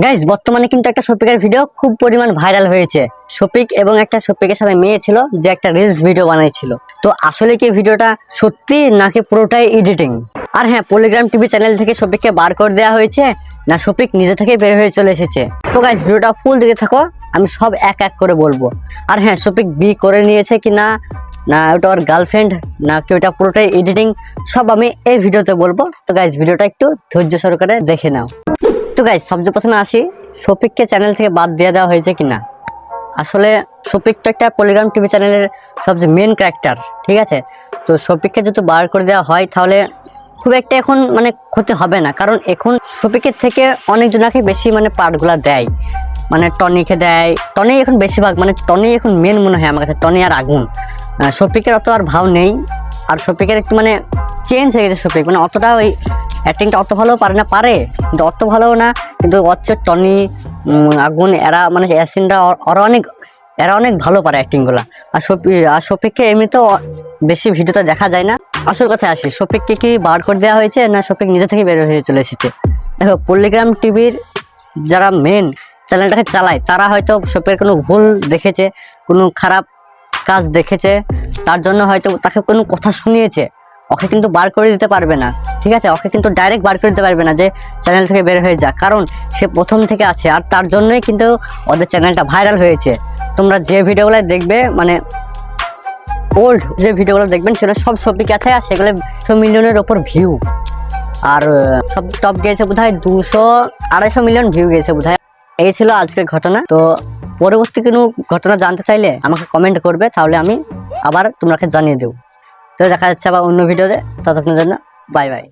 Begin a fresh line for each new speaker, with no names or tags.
Guys বর্তমানে কিন্তু একটা শফিকের ভিডিও খুব পরিমাণ ভাইরাল হয়েছে। শফিক এবং একটা শফিকের সাথে মেয়ে ছিল, যে একটা রিলস ভিডিও বানাইছিল। তো আসলে কি ভিডিওটা সত্যি নাকি পুরোটাই এডিটিং আর হ্যাঁ পলিগ্রাম টিভি চ্যানেল থেকে শফিককে বার করে দেওয়া হয়েছে, না শফিক নিজে থেকে বের হয়ে চলে এসেছে। তো গাইজ ভিডিওটা ফুল দিকে থাকো, আমি সব এক এক করে বলব। আর হ্যাঁ শফিক বি করে নিয়েছে কি না না ওটা ওর গার্লফ্রেন্ড না কি ওটা পুরোটাই এডিটিং সব আমি এই ভিডিওতে বলব। তো গাইজ ভিডিওটা একটু ধৈর্য সহকারে দেখে নাও। তো গাইজ সবচেয়ে প্রথমে আসি। শফিককে চ্যানেল থেকে বাদ দিয়ে দেওয়া হয়েছে কিনা? আসলে শফিক তো একটা পলিগ্রাম টিভি চ্যানেলের সবচেয়ে মেন ক্যারেক্টার ঠিক আছে? তো শফিককে যদি বার করে দেওয়া হয়, তাহলে খুব একটা এখন মানে ক্ষতি হবে না। কারণ এখন শফিকের থেকে অনেকজনাকে বেশি মানে পার্টগুলা দেয়। মানে টনিকে দেয়। টনি এখন বেশিরভাগ মানে টনি এখন মেন মনে হয় আমার কাছে, টনি আর আগুন। শফিকের অত আর ভাব নেই। আর শফিকের একটু মানে চেঞ্জ হয়ে গেছে শফিক। মানে অতটা ওই অ্যাক্টিংটা অত ভালো পারে না, পারে, কিন্তু অত ভালো না, কিন্তু অথচ টনি আগুন, এরা মানে অ্যাসিনরা ওরা অনেক, এরা অনেক ভালো পারে অ্যাক্টিংগুলা আর শফি, আর শফিককে এমনিতেও বেশি ভিডিওতে দেখা যায় না। আসল কথা আসি, শফিককে কি বার করে দেওয়া হয়েছে না শফিক নিজে থেকে বের হয়ে চলে এসেছে? দেখো পল্লিগ্রাম টিভির যারা মেন চ্যানেলটাকে চালায়, তারা হয়তো শফিকের কোনো ভুল দেখেছে, কোনো খারাপ কাজ দেখেছে, তার জন্য হয়তো তাকে কোনো কথা শুনিয়েছে। ওকে কিন্তু বার করে দিতে পারবে না। ঠিক আছে? ওকে কিন্তু ডাইরেক্ট বার করে দিতে পারবে না যে চ্যানেল থেকে বের হয়ে যা কারণ সে প্রথম থেকে আছে আর তার জন্যই কিন্তু ওদের চ্যানেলটা ভাইরাল হয়েছে। তোমরা যে ভিডিওগুলো দেখবে মানে ওল্ড যে ভিডিওগুলো দেখবেন, সেগুলো সব শপিক আছে। আর সেগুলো একশো মিলিয়নের ওপর ভিউ আর সব টপ গিয়েছে বোধ হয় দুশো আড়াইশো মিলিয়ন ভিউ গিয়েছে বোধ এই ছিল আজকের ঘটনা। তো পরবর্তী কোনো ঘটনা জানতে চাইলে আমাকে কমেন্ট করবে, তাহলে আমি আবার তোমাকে জানিয়ে দেবো। তো দেখা যাচ্ছে আবার অন্য ভিডিওতে। ততক্ষণের জন্য বাই বাই।